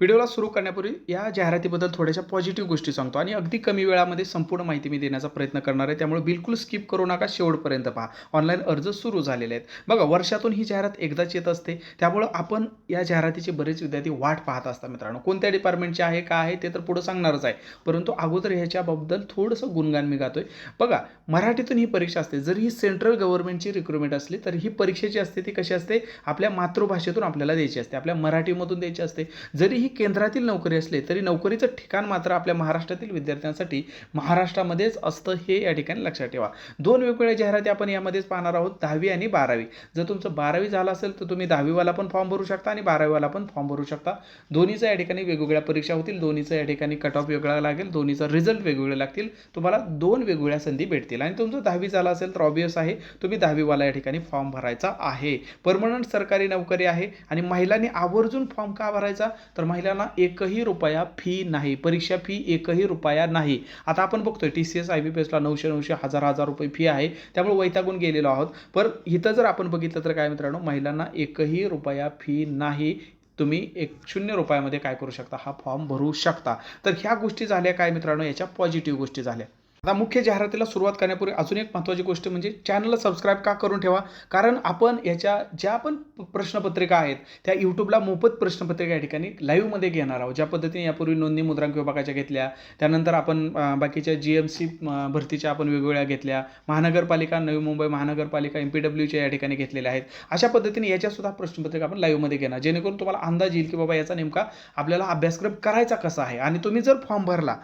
व्हिडिओला सुरू करण्यापूर्वी या जाहिरातीबद्दल थोड्याशा पॉझिटिव्ह गोष्टी सांगतो आणि अगदी कमी वेळामध्ये संपूर्ण माहिती मी देण्याचा प्रयत्न करणार आहे. त्यामुळे बिलकुल स्किप करू नका शेवटपर्यंत पहा. ऑनलाईन अर्ज सुरू झालेले आहेत. बघा वर्षातून ही जाहिरात एकदाच येत असते. त्यामुळं आपण या जाहिरातीचे बरेच विद्यार्थी वाट पाहत असतात मित्रांनो. कोणत्या डिपार्टमेंटचे आहे का आहे ते तर पुढं सांगणारच आहे. परंतु अगोदर ह्याच्याबद्दल थोडंसं गुणगान मी गातोय. बघा मराठीतून ही परीक्षा असते. जर ही सेंट्रल गव्हर्नमेंटची रिक्रुटमेंट असली तर ही परीक्षेची जी असते ती कशी असते? आपल्या मातृभाषेतून आपल्याला द्यायची असते. आपल्या मराठीमधून द्यायची असते. जरी ही केंद्रातील नोकरी असली तरी नोकरीचं ठिकाण मात्र आपल्या महाराष्ट्रातील विद्यार्थ्यांसाठी महाराष्ट्रामध्येच असतं हे या ठिकाणी लक्षात ठेवा. दोन वेगवेगळ्या जाहिराती आपण यामध्येच पाहणार आहोत दहावी आणि बारावी. जर तुमचं बारावी झालं असेल तर तुम्ही दहावीवाला पण फॉर्म भरू शकता आणि बारावीवाला पण फॉर्म भरू शकता. दोन्हीचं या ठिकाणी वेगवेगळ्या परीक्षा होतील दोन्हीचं या ठिकाणी कट ऑफ वेगळा लागेल दोन्हीचा रिझल्ट वेगवेगळे लागतील. तुम्हाला दोन वेगवेगळ्या संधी भेटतील आणि तुमचं दहावी झालं असेल तर ऑबियस आहे तुम्ही दहावीवाला या ठिकाणी फॉर्म भरायचा आहे. परमनंट सरकारी नोकरी आहे आणि महिलांनी आवर्जून फॉर्म का भरायचा? तर महिलांना एकही रुपया फी नाही परीक्षा फी एकही रुपया नाही. आता आपण बघतोय T C S I B P एसला नऊशे नऊशे हजार हजार रुपये फी आहे. त्यामुळे वैतागून गेलेलो आहोत. पर इथं जर आपण बघितलं तर काय मित्रांनो महिलांना एकही रुपया फी नाही. तुम्ही एक शून्य रुपयामध्ये काय करू शकता? हा फॉर्म भरू शकता. तर ह्या गोष्टी झाल्या काय मित्रांनो? याच्या पॉझिटिव्ह गोष्टी झाल्या. आता मुख्य जाहिरातीला सुरुवात करण्यापूर्वी अजून एक महत्त्वाची गोष्ट म्हणजे चॅनलला सबस्क्राईब का करून ठेवा? कारण आपण याच्या ज्या पण प्रश्नपत्रिका आहेत त्या यूट्यूबला मोफत प्रश्नपत्रिका या ठिकाणी लाईव्हमध्ये घेणार आहोत. ज्या पद्धतीने यापूर्वी नोंदणी मुद्रांक विभागाच्या घेतल्या त्यानंतर आपण बाकीच्या जी एम सी भरतीच्या आपण वेगवेगळ्या घेतल्या महानगरपालिका नवी मुंबई महानगरपालिका एम पी डब्ल्यूच्या या ठिकाणी घेतलेल्या आहेत. अशा पद्धतीने याच्यासुद्धा प्रश्नपत्रिका आपण लाईव्हमध्ये घेणार. जेणेकरून तुम्हाला अंदाज येईल की बाबा याचा नेमका आपल्याला अभ्यासक्रम करायचा कसा आहे? आणि तुम्ही जर फॉर्म भरला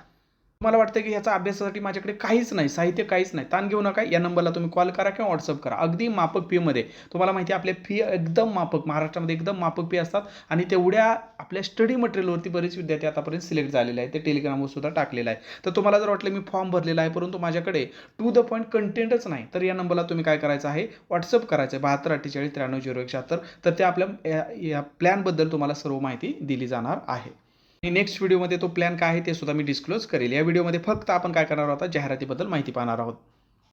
तुम्हाला वाटतं की ह्याचा अभ्यासासाठी माझ्याकडे काहीच नाही साहित्य काहीच नाही. ताण घेऊ नका या नंबरला तुम्ही कॉल करा किंवा व्हॉट्सअप करा. अगदी मापक फीमध्ये तुम्हाला माहिती आहे आपल्या फी एकदम मापक महाराष्ट्रामध्ये एकदम मापक फी असतात आणि तेवढ्या आपल्या स्टडी मटेरियलवरती बरेच विद्यार्थी आतापर्यंत सिलेक्ट झालेले आहेत. ते टेलिग्रामवर सुद्धा टाकलेलं आहे तर तुम्हाला जर वाटलं मी फॉर्म भरलेला आहे परंतु माझ्याकडे टू द पॉईंट कंटेंटच नाही तर या नंबरला तुम्ही काय करायचं आहे? व्हॉट्सअप करायचं आहे. बहात्तर अठ्ठेचाळीस त्र्याण्णव झिरो एकशहात्तर तर त्या आपल्या या- या प्लॅनबद्दल तुम्हाला सर्व माहिती दिली जाणार आहे. आणि नेक्स्ट व्हिडिओमध्ये तो प्लॅन काय आहे ते सुद्धा मी डिस्क्लोज करेल. या व्हिडिओमध्ये फक्त आपण काय करणार आहोत जाहिरातीबद्दल माहिती पाहणार आहोत.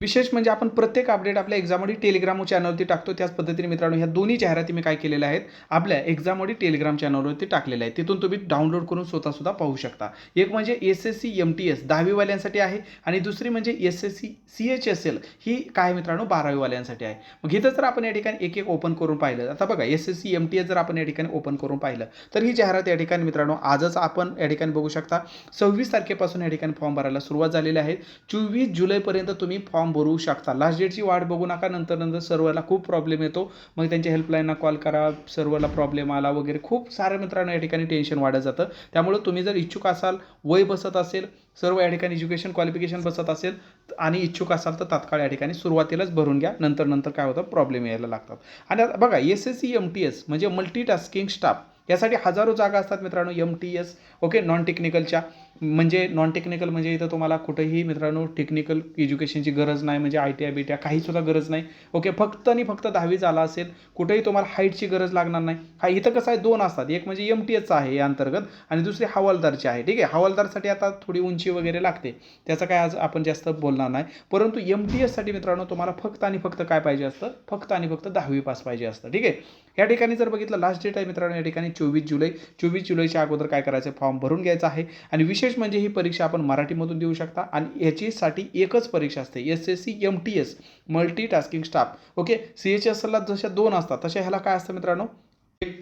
विशेष म्हणजे आपण प्रत्येक अपडेट आपल्या एक्झामोडी टेलिग्राम चॅनलवरती टाकतो. त्याच पद्धतीने मित्रांनो ह्या दोन्ही जाहिराती मी काय केलेल्या आहेत आपल्या एक्झामोडी टेलिग्राम चॅनलवरती टाकलेल्या आहेत. तिथून तुम्ही डाउनलोड करून स्वतः सुद्धा पाहू शकता. एक म्हणजे S S C M T S दहावीवाल्यांसाठी आहे आणि दुसरी म्हणजे S S C C H S L ही काय मित्रांनो बारावीवाल्यांसाठी आहे. मग इथं जर आपण या ठिकाणी एक एक ओपन करून पाहिलं आता बघा S S C M T S जर आपण या ठिकाणी ओपन करून पाहिलं तर ही जाहिरात या ठिकाणी मित्रांनो आजच आपण या ठिकाणी बघू शकता. सव्वीस तारखेपासून या ठिकाणी फॉर्म भरायला सुरुवात झालेली आहे. चोवीस जुलैपर्यंत तुम्ही फॉर्म भरू शकता. लास्ट डेटची वाट बघू नका नंतर नंतर सर्वरला खूप प्रॉब्लेम येतो. मग त्यांच्या हेल्पलाईनला कॉल करा सर्वरला प्रॉब्लेम आला वगैरे. खूप सारे मित्रांनो या ठिकाणी टेन्शन वाढत जातं. त्यामुळं तुम्ही जर इच्छुक असाल वय बसत असेल सर्व या ठिकाणी एज्युकेशन क्वालिफिकेशन बसत असेल आणि इच्छुक असाल तर तात्काळ या ठिकाणी सुरुवातीलाच भरून घ्या. नंतर नंतर काय होतं? प्रॉब्लेम यायला लागतात. आणि बघा S S C M T S म्हणजे मल्टीटास्किंग स्टाफ यासाठी हजारो जागा असतात मित्रांनो M T S okay non टेक्निकलच्या म्हणजे नॉन टेक्निकल म्हणजे इथं तुम्हाला कुठेही मित्रांनो टेक्निकल एज्युकेशनची गरज नाही म्हणजे I T I B T I काहीसुद्धा गरज नाही. ओके फक्त आणि फक्त दहावी झाला असेल कुठेही तुम्हाला हाईटची गरज लागणार नाही. हा इथं कसं आहे दोन असतात. एक म्हणजे एम टी एसचा आहे या अंतर्गत आणि दुसरी हवालदारची आहे. ठीक आहे हवालदारसाठी आता थोडी उंची वगैरे लागते. त्याचं काय आज आपण जास्त बोलणार नाही. परंतु एम टी एससाठी मित्रांनो तुम्हाला फक्त आणि फक्त काय पाहिजे असतं? फक्त आणि फक्त दहावी पास पाहिजे असतं. ठीक आहे? या ठिकाणी जर बघितलं लास्ट डेट आहे मित्रांनो या ठिकाणी चोवीस जुलै. चोवीस जुलैच्या अगोदर काय करायचं फॉर्म भरून घ्यायचा आहे. आणि विशेष म्हणजे ही परीक्षा आपण मराठीमधून देऊ शकता आणि याच्यासाठी एकच परीक्षा असते S S C M T S multitasking staff okay C H S एलला जशा दोन असतात तशा ह्याला काय असतं मित्रांनो?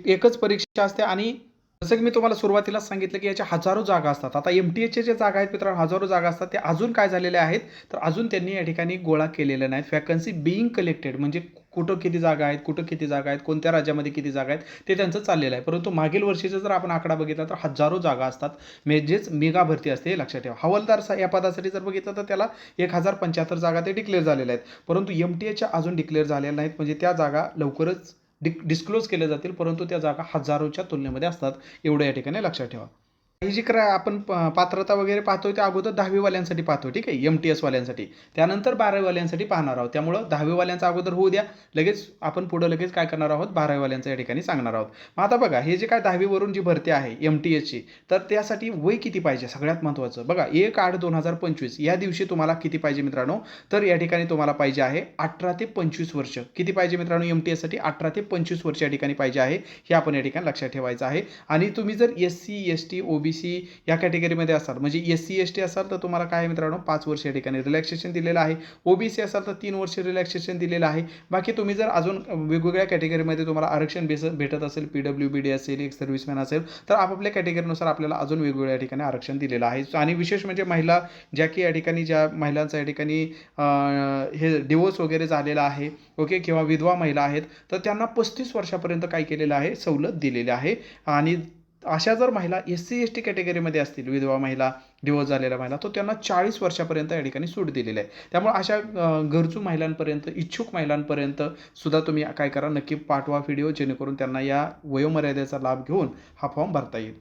एकच परीक्षा असते आणि जसं की मी तुम्हाला सुरुवातीला सांगितलं की याच्या हजारो जागा असतात. आता एम टी एचच्या ज्या जागा आहेत मित्रांनो हजारो जागा असतात. त्या अजून काय झालेल्या आहेत? तर अजून त्यांनी या ठिकाणी गोळा केलेल्या नाहीत. वॅकन्सी बिईंग कलेक्टेड म्हणजे कुठं किती जागा आहेत कुठं किती जागा आहेत कोणत्या राज्यामध्ये किती जागा आहेत ते त्यांचं चाललेलं आहे. परंतु मागील वर्षीचा जर आपण आकडा बघितला तर हजारो जागा असतात. म्हणजेच मेगा भरती असते हे लक्षात ठेवा. हवालदार सा- या पदासाठी जर बघितलं तर त्याला एक हजार पंच्याहत्तर जागा ते डिक्लेअर झालेल्या आहेत. परंतु एम टी एचच्या अजून डिक्लेअर झालेल्या नाहीत. म्हणजे त्या जागा लवकरच डिक डिस्क्लोज केल्या जातील. परंतु त्या जागा हजारोच्या तुलनेमध्ये असतात. एवढं या ठिकाणी लक्षात ठेवा. ही जी क्रा आपण प पात्रता वगैरे पाहतोय ते अगोदर दहावीवाल्यांसाठी पाहतो ठीक आहे? एम टी एसवाल्यांसाठी त्यानंतर बारावीवाल्यांसाठी पाहणार आहोत. त्यामुळं दहावीवाल्यांचा अगोदर होऊ द्या. लगेच आपण पुढं लगेच काय करणार आहोत? बारावीवाल्यांचं या ठिकाणी सांगणार आहोत. मग आता बघा हे जे काय दहावीवरून जी भरती आहे एम टी एसची तर त्यासाठी वय किती पाहिजे? सगळ्यात महत्त्वाचं बघा एक आठ दोन हजार पंचवीस या दिवशी तुम्हाला किती पाहिजे मित्रांनो? तर या ठिकाणी तुम्हाला पाहिजे आहे अठरा ते पंचवीस वर्ष. किती पाहिजे मित्रांनो एम टी एससाठी अठरा ते पंचवीस वर्ष या ठिकाणी पाहिजे आहे. हे आपण या ठिकाणी लक्षात ठेवायचं आहे. आणि तुम्ही जर S C S T O B C या कॅटेगरीमध्ये असाल म्हणजे एस सी एस टी असाल तर तुम्हाला काय मित्रांनो पाच वर्ष या ठिकाणी रिलॅक्सेशन दिलेलं आहे. ओ बी सी असाल तर तीन वर्ष रिलॅक्सेशन दिलेलं आहे. बाकी तुम्ही जर अजून वेगवेगळ्या कॅटेगरीमध्ये तुम्हाला आरक्षण बेस भेटत असेल पी डब्ल्यू बी डी असेल एक सर्व्हिसमॅन असेल तर आपापल्या कॅटेगरीनुसार आपल्याला अजून वेगवेगळ्या ठिकाणी आरक्षण दिलेलं आहे. आणि विशेष म्हणजे महिला ज्या की या ठिकाणी ज्या महिलांचा या ठिकाणी हे डिवोर्स वगैरे झालेला आहे ओके किंवा विधवा महिला आहेत तर त्यांना पस्तीस वर्षापर्यंत काय केलेलं आहे सवलत दिलेली आहे. आणि अशा जर महिला एस सी एस टी कॅटेगरीमध्ये असतील विधवा महिला डिवोर्स झालेल्या महिला तो त्यांना चाळीस वर्षापर्यंत या ठिकाणी सूट दिलेली आहे. त्यामुळे अशा गरजू महिलांपर्यंत इच्छुक महिलांपर्यंत सुद्धा तुम्ही काय करा नक्की पाठवा व्हिडिओ जेणेकरून त्यांना या वयोमर्यादेचा लाभ घेऊन हा फॉर्म भरता येईल.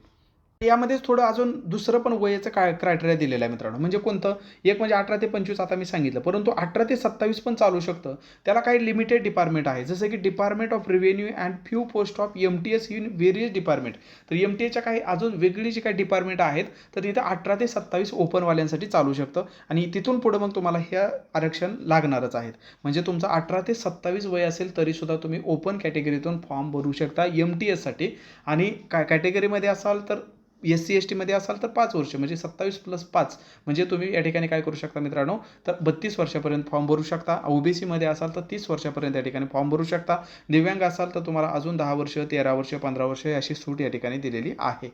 यामध्येच थोडं अजून दुसरं पण वयाचं काय क्रायटेरिया दिलेलं आहे मित्रांनो? म्हणजे कोणतं? एक म्हणजे अठरा ते पंचवीस आता मी सांगितलं. परंतु अठरा ते सत्तावीस पण चालू शकतं. त्याला काही लिमिटेड डिपार्टमेंट आहे. जसं की department of revenue and few post of M T S in various department तर एम टी एच्या काही अजून वेगळी जी काही डिपार्टमेंट आहेत तर तिथे अठरा ते सत्तावीस ओपनवाल्यांसाठी चालू शकतं. आणि तिथून पुढं मग तुम्हाला हे आरक्षण लागणारच आहेत. म्हणजे तुमचं अठरा ते सत्तावीस वय असेल तरीसुद्धा तुम्ही ओपन कॅटेगरीतून फॉर्म भरू शकता एम टी एससाठी आणि काय कॅटेगरीमध्ये असाल तर एस सी एस टीमध्ये असाल तर पाच वर्ष म्हणजे सत्तावीस प्लस पाच. म्हणजे तुम्ही या ठिकाणी काय करू शकता मित्रांनो? तर बत्तीस वर्षापर्यंत फॉर्म भरू शकता. ओ बी सीमध्ये असाल तर तीस वर्षापर्यंत या ठिकाणी फॉर्म भरू शकता. दिव्यांग असाल तर तुम्हाला अजून दहा वर्ष तेरा वर्ष पंधरा वर्ष अशी सूट या ठिकाणी दिलेली आहे.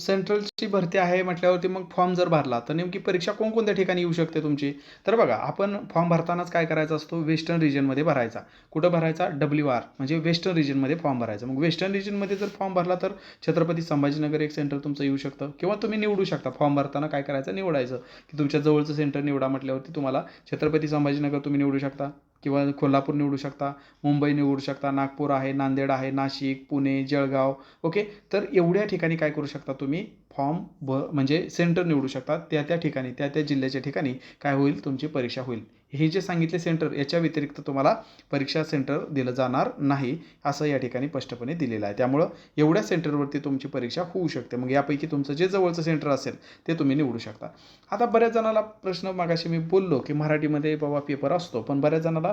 सेंट्रलची भरती आहे म्हटल्यावरती मग फॉर्म जर भरला तर नेमकी परीक्षा कोणकोणत्या ठिकाणी येऊ शकते तुमची? तर बघा आपण फॉर्म भरतानाच काय करायचा असतो? वेस्टर्न रिजनमध्ये भरायचा. कुठं भरायचा? डब्ल्यू आर म्हणजे वेस्टर्न रिजनमध्ये फॉर्म भरायचा. मग वेस्टर्न रिजनमध्ये जर फॉर्म भरला तर छत्रपती संभाजीनगर एक सेंटर तुमचं येऊ शकतं. किंवा तुम्ही निवडू शकता. फॉर्म भरताना काय करायचं? निवडायचं. की तुमच्या जवळचं सेंटर निवडा म्हटल्यावरती तुम्हाला छत्रपती संभाजीनगर तुम्ही निवडू शकता. किंवा कोल्हापूर निवडू शकता मुंबई निवडू शकता नागपूर आहे नांदेड आहे नाशिक पुणे जळगाव ओके? तर एवढ्या ठिकाणी काय करू शकता तुम्ही? फॉर्म भ म्हणजे सेंटर निवडू शकता त्या त्या ठिकाणी त्या त्या जिल्ह्याच्या ठिकाणी काय होईल? तुमची परीक्षा होईल. हे जे सांगितले सेंटर याच्या व्यतिरिक्त तुम्हाला परीक्षा सेंटर दिलं जाणार नाही असं या ठिकाणी स्पष्टपणे दिलेलं आहे. त्यामुळं एवढ्या सेंटरवरती तुमची परीक्षा होऊ शकते. मग यापैकी तुमचं जे जवळचं सेंटर असेल ते तुम्ही निवडू शकता. आता बऱ्याच जणाला प्रश्न मागाशी मी बोललो की मराठीमध्ये बाबा पेपर असतो पण बऱ्याच जणाला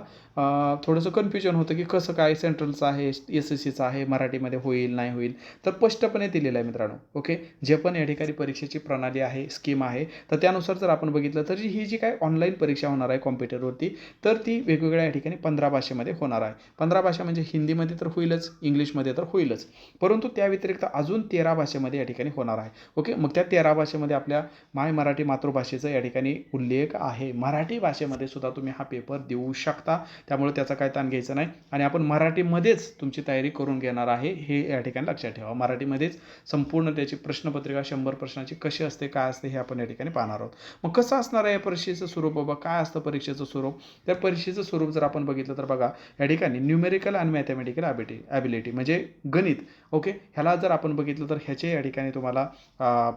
थोडंसं कन्फ्युजन होतं की कसं काय सेंट्रलचं आहे एस एस सीचं आहे मराठीमध्ये होईल नाही होईल तर स्पष्टपणे दिलेलं आहे मित्रांनो. ओके? जे पण या ठिकाणी परीक्षेची प्रणाली आहे स्कीम आहे तर त्यानुसार जर आपण बघितलं तर ही जी काय ऑनलाईन परीक्षा होणार आहे कॉम्प्युटरवरती तर ती वेगवेगळ्या ठिकाणी पंधरा भाषेमध्ये होणार आहे. पंधरा भाषा म्हणजे हिंदीमध्ये तर होईलच इंग्लिशमध्ये तर होईलच. परंतु त्या व्यतिरिक्त अजून तेरा भाषेमध्ये या ठिकाणी होणार आहे. ओके? मग त्या तेरा भाषेमध्ये आपल्या माय मराठी मातृभाषेचा या ठिकाणी उल्लेख आहे. मराठी भाषेमध्ये सुद्धा तुम्ही हा पेपर देऊ शकता. त्यामुळे त्याचा काय ताण घ्यायचा नाही. आणि आपण मराठीमध्येच तुमची तयारी करून घेणार आहे हे या ठिकाणी लक्षात ठेवा. मराठीमध्येच संपूर्ण त्याची प्रश्नपत्रिका शंभर प्रश्नाची कशी असते काय असते हे आपण या ठिकाणी पाहणार आहोत. मग कसं असणार आहे या परीक्षेचं स्वरूप बाबा? काय असतं परीक्षेचं? स्वरूप. तर परीक्षेचं स्वरूप जर आपण बघितलं तर बघा या ठिकाणी न्यूमेरिकल आणि मॅथमॅटिकल ॲबिटी ॲबिलिटी म्हणजे गणित. ओके ह्याला जर आपण बघितलं तर ह्याचे या ठिकाणी तुम्हाला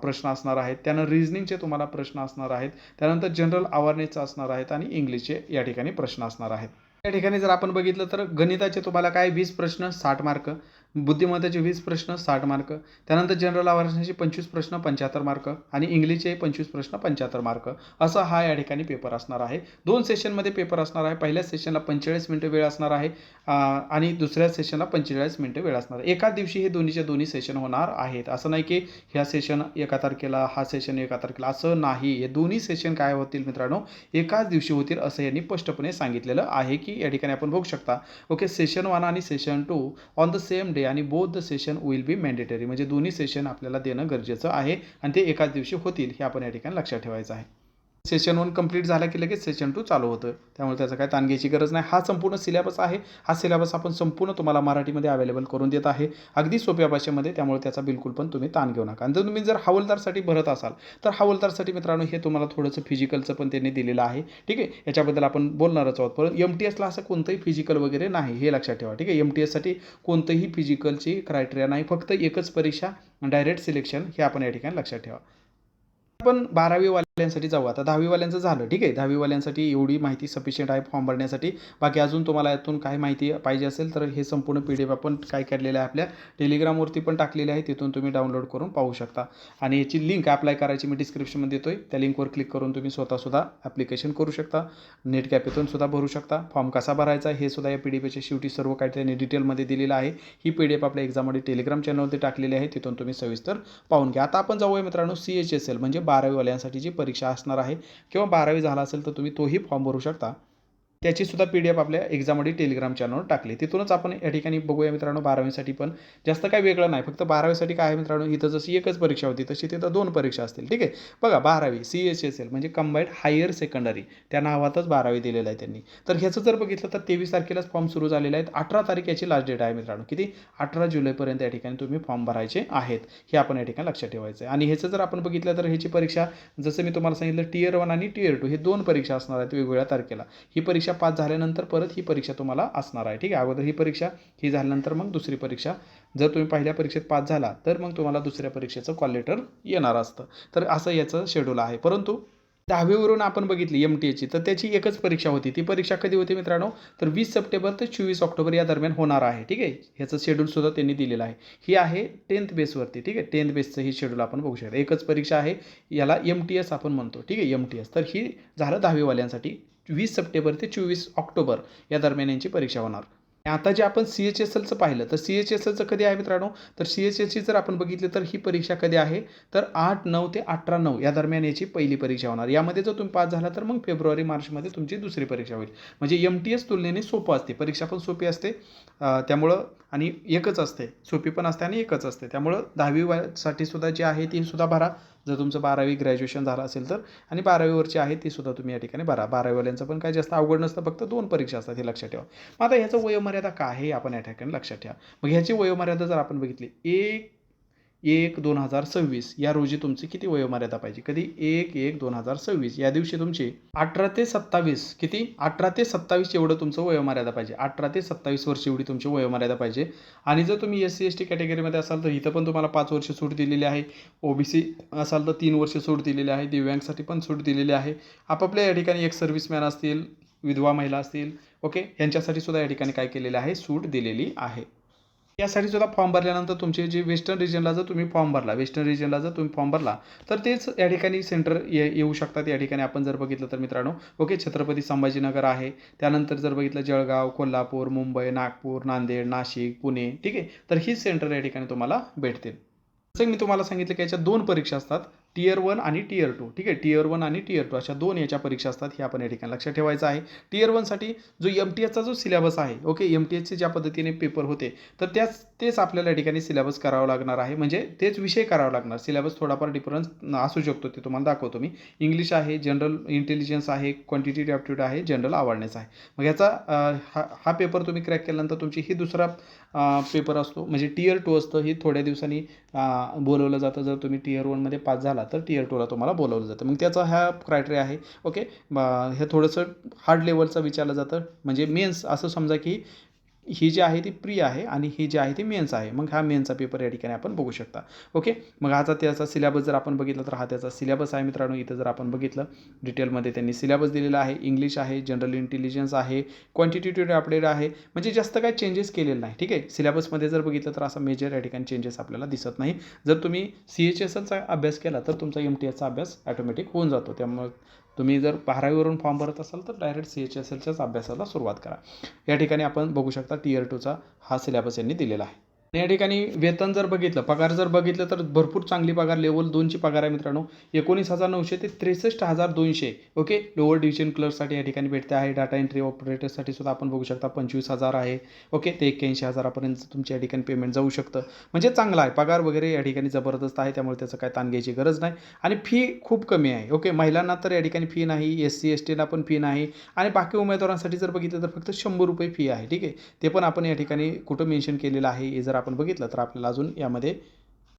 प्रश्न असणार आहेत. त्यानं रिझनिंगचे तुम्हाला प्रश्न असणार आहेत. त्यानंतर जनरल अवेअरनेसचं असणार आहेत आणि इंग्लिशचे या ठिकाणी प्रश्न असणार आहेत. या ठिकाणी जर आपण बघितलं तर गणिताचे तुम्हाला काय? वीस प्रश्न साठ मार्क बुद्धिमत्ताचे वीस प्रश्न साठ मार्क. त्यानंतर जनरल अवेअरनेसचे पंचवीस प्रश्न पंच्याहत्तर मार्क. आणि इंग्लिशचे पंचवीस प्रश्न पंच्याहत्तर मार्क. असा हा या ठिकाणी पेपर असणार आहे. दोन सेशनमध्ये पेपर असणार आहे. पहिल्या सेशनला पंचेचाळीस मिनटं वेळ असणार आहे. आणि दुसऱ्या सेशनला पंचेचाळीस मिनटं वेळ असणार आहे. एकाच दिवशी हे दोन्हीचे दोन्ही सेशन होणार आहेत. असं नाही की ह्या सेशन एका तारखेला हा सेशन एका तारखेला. असं नाही. हे दोन्ही सेशन काय होतील मित्रांनो? एकाच दिवशी होतील असं यांनी स्पष्टपणे सांगितलेलं आहे की या ठिकाणी आपण बघू शकता. ओके सेशन वन आणि session two on the same day आणि both the session will be mandatory म्हणजे दोन्ही सेशन आपल्याला देणं गरजेचं आहे आणि ते एकाच दिवशी होतील हे आपण या ठिकाणी लक्षात ठेवायचं आहे. सेशन वन कंप्लीट झाला की लगेच सेशन टू चालू होतं त्यामुळे त्याचा काय ताण घ्यायची गरज नाही. हा संपूर्ण सिलेबस आहे. हा सिलेबस आपण संपूर्ण तुम्हाला मराठीमध्ये अवेलेबल करून देत आहे. अगदी सोप्या भाषेमध्ये त्यामुळे त्याचा बिलकुल पण तुम्ही ताण घेऊ नका. आणि जर तुम्ही जर हवलदारसाठी भरत असाल तर हवलदारसाठी मित्रांनो हे तुम्हाला थोडंसं फिजिकलचं पण त्यांनी दिलेलं आहे. ठीक आहे? याच्याबद्दल आपण बोलणारच आहोत. पण एम टी एसला असं कोणतंही फिजिकल वगैरे नाही हे लक्षात ठेवा. ठीक आहे? एम टी एससाठी कोणतंही फिजिकलची क्रायटेरिया नाही. फक्त एकच परीक्षा डायरेक्ट सिलेक्शन हे आपण या ठिकाणी लक्षात ठेवा. आपण वाल्यांसाठी जाऊ. आता दहावीवाल्यांचं झालं ठीक आहे. दहावीवाल्यांसाठी एवढी माहिती सफिशियंट आहे फॉर्म भरण्यासाठी. बाकी अजून तुम्हाला यातून काय माहिती पाहिजे असेल तर हे संपूर्ण पी डी एफ आपण काय काढलेलं आहे आपल्या टेलिग्रामवरती पण टाकलेले आहे. तिथून तुम्ही डाउनलोड करून पाहू शकता. आणि याची लिंक अप्लाय करायची मी डिस्क्रिप्शनमध्ये देतोय. त्या लिंकवर क्लिक करून तुम्ही स्वतःसुद्धा ॲप्लिकेशन करू शकता. नेट कॅपेतून सुद्धा भरू शकता. फॉर्म कसा भरायचा हे सुद्धा या पी डी एफच्या शेवटी सर्व काही त्यांनी डिटेलमध्ये दिलेलं आहे. ही पी डी एफ आपल्या एक्झाममध्ये टेलिग्राम चॅनलवरती टाकलेली आहे. तिथून तुम्ही सविस्तर पाहून घ्या. आता आपण जाऊया मित्रांनो सी एच एस एल म्हणजे बारावीवाल्यांसाठी जी परीक्षा असणार आहे. किंवा बारावी झाला असेल तर तुम्ही तोही फॉर्म भरू शकता. त्याची सुद्धा पी डी एफ आपल्या एक्झाममध्ये टेलिग्राम चॅनलवर टाकली. तिथूनच आपण या ठिकाणी बघूया मित्रांनो बारावीसाठी पण जास्त काय वेगळं नाही. फक्त बारावीसाठी काय आहे मित्रांनो इथं जशी एकच परीक्षा होती तशी तिथं दोन परीक्षा असतील. ठीक आहे? बघा बारावी सी एच एस एल म्हणजे कंबाईंड हायर सेकंडरी त्या नावातच बारावी दिलेलं आहे त्यांनी. तर ह्याचं जर बघितलं तर तेवीस तारखेलाच फॉर्म सुरू झालेले आहेत अठरा तारीख याची लास्ट डेट आहे मित्रांनो. किती? अठरा जुलैपर्यंत या ठिकाणी तुम्ही फॉर्म भरायचे आहेत. हे आपण या ठिकाणी लक्षात ठेवायचं आहे. आणि ह्याचं जर आपण बघितलं तर ह्याची परीक्षा जसं मी तुम्हाला सांगितलं टीयर वन आणि टीयर टू हे दोन परीक्षा असणार आहेत वेगवेगळ्या तारखेला. ही परीक्षा पास झाल्यानंतर परत ही परीक्षा तुम्हाला असणार आहे. ठीक आहे? अगोदर ही परीक्षा ही झाल्यानंतर मग दुसरी परीक्षा. जर तुम्ही पहिल्या परीक्षेत पास झाला तर मग तुम्हाला दुसऱ्या परीक्षेचं कॉल लेटर येणार असतं. तर असं याचं शेड्यूल आहे. परंतु दहावीवरून आपण बघितली एम टी एची तर त्याची एकच परीक्षा होती. ती परीक्षा कधी होती मित्रांनो? तर वीस सप्टेंबर ते चोवीस ऑक्टोबर या दरम्यान होणार आहे. ठीक आहे? ह्याचं शेड्यूलसुद्धा त्यांनी दिलेलं आहे. ही आहे टेन्थ बेसवरती ठीक आहे? टेन्थ बेसचं ही शेड्यूल आपण बघू शकतो. एकच परीक्षा आहे. याला एम टी एस आपण म्हणतो. ठीक आहे? एम टी एस तर ही झालं दहावीवाल्यांसाठी वीस सप्टेंबर ते चोवीस ऑक्टोबर या दरम्यान यांची परीक्षा होणार. आता जे आपण सी एच एस एलचं पाहिलं तर सी एच एस एलचं कधी आहे मित्रांनो? तर सी एच एसची जर आपण बघितली तर ही परीक्षा कधी आहे? तर आठ नऊ ते अठरा नऊ या दरम्यान याची पहिली परीक्षा होणार. यामध्ये जर तुम्ही पास झाला तर मग फेब्रुवारी मार्चमध्ये तुमची दुसरी परीक्षा होईल. म्हणजे एम टी एस तुलनेने सोपं असते. परीक्षा पण सोपी असते त्यामुळं आणि एकच असते. सोपी पण असते आणि एकच असते. त्यामुळं दहावीसाठी सुद्धा जी आहे ती सुद्धा भरा. जर तुमचं बारावी ग्रॅज्युएशन झालं असेल तर आणि बारावीवरची आहे ती सुद्धा तुम्ही या ठिकाणी भरा. बारावीवाल्यांचं पण काय जास्त अवघड नसतं फक्त दोन परीक्षा असतात हे लक्षात ठेवा. मग आता ह्याचं वयोमर्यादा काय आहे आपण या ठिकाणी लक्षात ठेवा. मग ह्याची वयोमर्यादा जर आपण बघितली एक एक दोन हजार सव्वीस. या रोजी तुमची किती वयोमर्यादा पाहिजे? कधी? एक एक दोन हजार सव्वीस. या दिवशी तुमची अठरा ते सत्तावीस. किती? अठरा ते सत्तावीस एवढं तुमचं वयोमर्यादा पाहिजे. अठरा ते सत्तावीस वर्ष एवढी तुमची वयोमर्यादा पाहिजे. आणि जर तुम्ही एस सी एस टी कॅटेगरीमध्ये असाल तर इथं पण तुम्हाला पाच वर्ष सूट दिलेली आहे. ओ बी सी असाल तर तीन वर्ष सूट दिलेली आहे. दिव्यांगसाठी पण सूट दिलेली आहे. आपापल्या या ठिकाणी एक सर्व्हिसमॅन असतील विधवा महिला असतील ओके? यांच्यासाठी सुद्धा या ठिकाणी काय केलेलं आहे? सूट दिलेली आहे. यासाठी सुद्धा फॉर्म भरल्यानंतर तुमचे जे वेस्टर्न रिजनला जर तुम्ही फॉर्म भरला वेस्टर्न रिजनला जर तुम्ही फॉर्म भरला तर तेच या ठिकाणी सेंटर ये येऊ शकतात. या ठिकाणी आपण जर बघितलं तर मित्रांनो ओके छत्रपती संभाजीनगर आहे. त्यानंतर जर बघितलं जळगाव कोल्हापूर मुंबई नागपूर नांदेड नाशिक पुणे ठीक आहे. तर ही सेंटर या ठिकाणी तुम्हाला भेटतील. जसं मी तुम्हाला सांगितलं की याच्या दोन परीक्षा असतात. टीयर वन आणि टीयर टू ठीक आहे? टीयर वन आणि टीयर टू अशा दोन याच्या परीक्षा असतात हे आपण या ठिकाणी लक्षात ठेवायचं आहे. टीयर वनसाठी जो एम टी एसचा जो सिलेबस आहे ओके एम टी एसचे ज्या पद्धतीने पेपर होते तर त्याच तेच आपल्याला या ठिकाणी सिलेबस करावं लागणार आहे. म्हणजे तेच विषय करावा लागणार. सिलेबस थोडाफार डिफरन्स असू शकतो ते तुम्हाला दाखवतो मी. इंग्लिश आहे जनरल इंटेलिजन्स आहे क्वांटिटी ॲप्टिट्यूड आहे जनरल अवेअरनेस आहे. मग याचा हा हा पेपर तुम्ही क्रॅक केल्यानंतर तुमची ही दुसरा पेपर असतो. म्हणजे टीयर टू असतं. हे थोड्या दिवसांनी बोलवलं जातं. जर तुम्ही टीयर वनमध्ये पास झाला तर टीयर टूला तुम्हाला बोलवलं जातं. मग त्याचा हा क्रायटेरिया आहे. ओके हे थोडंसं हार्ड लेवलचं विचारलं जातं. म्हणजे मेन्स असं समजा की ही जी आहे ती प्री आहे आणि ही जी आहे ती मेन्स आहे. मग हा मेन्सचा पेपर या ठिकाणी आपण बघू शकता. ओके? मग आता त्याचा सिलेबस जर आपण बघितलं तर हा त्याचा सिलेबस आहे मित्रांनो. इथं जर आपण बघितलं डिटेलमध्ये त्यांनी सिलेबस दिलेला आहे. इंग्लिश आहे जनरल इंटेलिजन्स आहे क्वांटिटेटिव्ह अपडेट आहे. म्हणजे जास्त काय चेंजेस केलेलं नाही. ठीक आहे? सिलेबसमध्ये जर बघितलं तर असा मेजर या ठिकाणी चेंजेस आपल्याला दिसत नाही. जर तुम्ही सी एच एस एलचा अभ्यास केला तर तुमचा एम टी एसचा अभ्यास ॲटोमॅटिक होऊन जातो. त्यामुळे तुम्ही जर बारावीवरून फॉर्म भरत असाल तर डायरेक्ट सी एच एस एलच्याच अभ्यासाला सुरुवात करा. या ठिकाणी आपण बघू शकता टीयर टूचा हा सिलेबस यांनी दिलेला आहे. या ठिकाणी वेतन जर बघितलं पगार जर बघितलं तर भरपूर चांगली पगार लेवल दोनची पगार आहे मित्रांनो. एकोणीस हजार नऊशे ते त्रेसष्ट हजार दोनशे. ओके लोअर डिव्हिजन क्लर्कसाठी या ठिकाणी भेटते आहे. डाटा एंट्री ऑपरेटरसाठी सुद्धा आपण बघू शकता पंचवीस हजार आहे. ओके ते एक्क्याऐंशी हजारापर्यंत तुमच्या या ठिकाणी पेमेंट जाऊ शकतं. म्हणजे चांगला आहे. पगार वगैरे या ठिकाणी जबरदस्त आहे. त्यामुळे त्याचं काय ताण घ्यायची गरज नाही. आणि फी खूप कमी आहे. ओके महिलांना तर या ठिकाणी फी नाही. एस सी एस टीला पण फी नाही. आणि बाकी उमेदवारांसाठी जर बघितलं तर फक्त शंभर रुपये फी आहे. ठीक आहे? ते पण आपण या ठिकाणी कुठं मेन्शन केलेलं आहे. जर आपण बघितलं तर आपल्याला अजून यामध्ये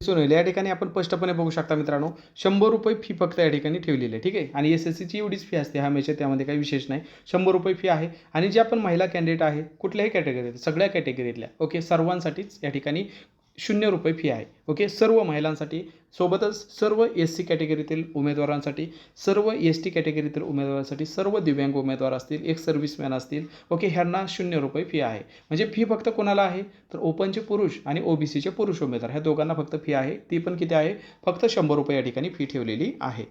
दिसून येईल. या ठिकाणी आपण स्पष्टपणे बघू शकता मित्रांनो शंभर रुपये फी फक्त या ठिकाणी ठेवलेली आहे ठीक आहे? आणि एस एस सीची एवढीच फी असते हमेशा त्यामध्ये काही विशेष नाही. शंभर रुपये फी आहे. आणि जे आपण महिला कॅन्डिडेट आहे कुठल्याही कॅटेगरीत सगळ्या कॅटेगरीतल्या ओके सर्वांसाठीच या ठिकाणी शून्य रुपये फी आहे. ओके सर्व महिलांसाठी सोबतच सर्व एस सी कॅटेगरीतील उमेदवारांसाठी सर्व एस टी कॅटेगरीतील उमेदवारांसाठी सर्व दिव्यांग उमेदवार असतील एक सर्व्हिसमॅन असतील ओके ह्यांना शून्य रुपये फी आहे. म्हणजे फी फक्त कोणाला आहे? तर ओपनचे पुरुष आणि ओबीसीचे पुरुष उमेदवार. ह्या दोघांना फक्त फी आहे. ती पण किती आहे? फक्त शंभर रुपये या ठिकाणी फी ठेवलेली आहे.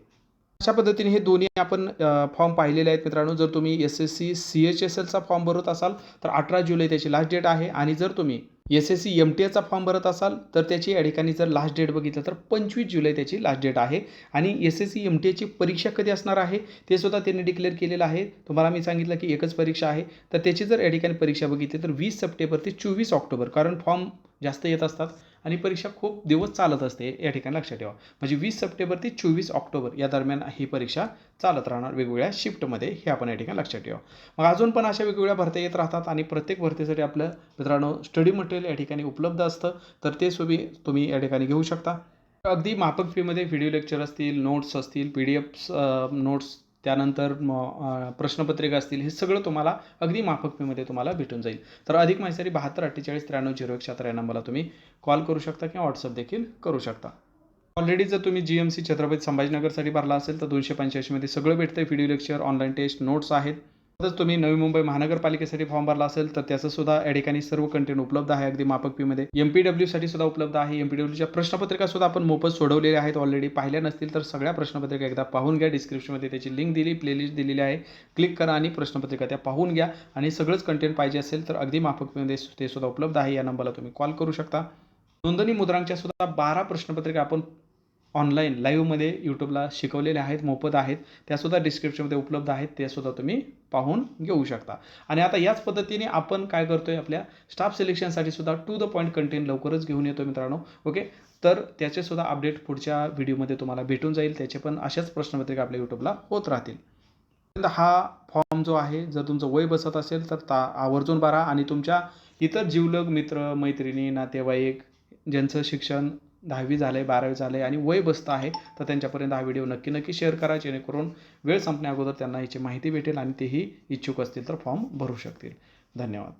अशा पद्धतीने हे दोन्ही आपण फॉर्म पाहिलेले आहेत मित्रांनो. जर तुम्ही S S C C H S एलचा form भरत असाल तर अठरा जुलै त्याची लास्ट डेट आहे. आणि जर तुम्ही S S C M T एचा फॉर्म भरत असाल तर त्याची या ठिकाणी जर लास्ट डेट बघितलं तर पंचवीस जुलै त्याची लास्ट डेट आहे. आणि S S C M T एची परीक्षा कधी असणार आहे ते सुद्धा त्यांनी डिक्लेअर केलेलं आहे. तुम्हाला मी सांगितलं की एकच परीक्षा आहे. तर त्याची जर या ठिकाणी परीक्षा बघितली तर वीस सप्टेंबर ते चोवीस ऑक्टोबर कारण फॉर्म जास्त येत असतात. आणि परीक्षा खूप दिवस चालत असते या ठिकाणी लक्षात ठेवा. म्हणजे वीस सप्टेंबर ते चोवीस ऑक्टोबर या दरम्यान ही परीक्षा चालत राहणार. वेगवेगळ्या शिफ्टमध्ये हे आपण या ठिकाणी लक्षात ठेवा. मग अजून पण अशा वेगवेगळ्या भरत्या येत राहतात आणि प्रत्येक भरतीसाठी आपलं मित्रांनो स्टडी मटेरियल या ठिकाणी उपलब्ध असतं. तर ते सुबी तुम्ही या ठिकाणी घेऊ शकता. अगदी माफक फीमध्ये व्हिडिओ लेक्चर असतील नोट्स असतील पी डी एफ्स नोट्स त्यानंतर प्रश्नपत्रिका असतील हे सगळं तुम्हाला अगदी माफक फीमध्ये तुम्हाला भेटून जाईल. तर अधिक माहितीसाठी बहात्तर अठ्ठेचाळीस त्र्याण्णव झिरो एक शहात्तर या नंबरला तुम्ही कॉल करू शकता किंवा व्हॉट्सअप देखील करू शकता. ऑलरेडी जर तुम्ही जी एम सी छत्रपती संभाजीनगरसाठी भरला असेल तर दोनशे पंच्याऐंशीमध्ये सगळं भेटतं video lecture online test notes आहेत. तसंच तुम्ही नवी मुंबई महानगरपालिकेसाठी फॉर्म भरला असेल तर त्याचं सुद्धा या ठिकाणी सर्व कंटेंट उपलब्ध आहे अगदी मापक पीमध्ये एम पी डब्ल्यूसाठी सुद्धा उपलब्ध आहे. एम पी डब्ल्यूच्या प्रश्नपत्रिका सुद्धा आपण मोफत सोडवलेल्या आहेत ऑलरेडी पाहिल्या नसतील तर सगळ्या प्रश्नपत्रिका एकदा पाहून घ्या. डिस्क्रिप्शनमध्ये त्याची लिंक दिली प्लेलिस्ट दिलेली आहे. क्लिक करा आणि प्रश्नपत्रिका त्या पाहून घ्या. आणि सगळंच कंटेंट पाहिजे असेल तर अगदी मापकपीमध्ये ते सुद्धा उपलब्ध आहे. या नंबरला तुम्ही कॉल करू शकता. नोंदणी मुद्रांकच्या सुद्धा बारा प्रश्नपत्रिका आपण ऑनलाईन लाईव्हमध्ये यूट्यूबला शिकवलेल्या आहेत मोफत आहेत. त्यासुद्धा डिस्क्रिप्शनमध्ये उपलब्ध आहेत. त्यासुद्धा तुम्ही पाहून घेऊ शकता. आणि आता याच पद्धतीने आपण काय करतोय आपल्या स्टाफ सिलेक्शनसाठी सुद्धा टू द पॉईंट कंटेंट लवकरच घेऊन येतो मित्रांनो. ओके तर त्याचे सुद्धा अपडेट पुढच्या व्हिडिओमध्ये तुम्हाला भेटून जाईल. त्याचे पण अशाच प्रश्नपत्रिका आपल्या यूट्यूबला होत राहतील. हा फॉर्म जो आहे जर तुमचं वय बसत असेल तर ता आवर्जून भरा. आणि तुमच्या इतर जीवलग मित्र मैत्रिणी नातेवाईक ज्यांचं शिक्षण दहावी झालं आहे बारावी झालं आहे आणि वय बसतं आहे तर त्यांच्यापर्यंत हा व्हिडिओ नक्की नक्की शेअर करा जेणेकरून वेळ संपण्याअगोदर त्यांना याची माहिती भेटेल आणि तेही इच्छुक असतील तर फॉर्म भरू शकतील. धन्यवाद.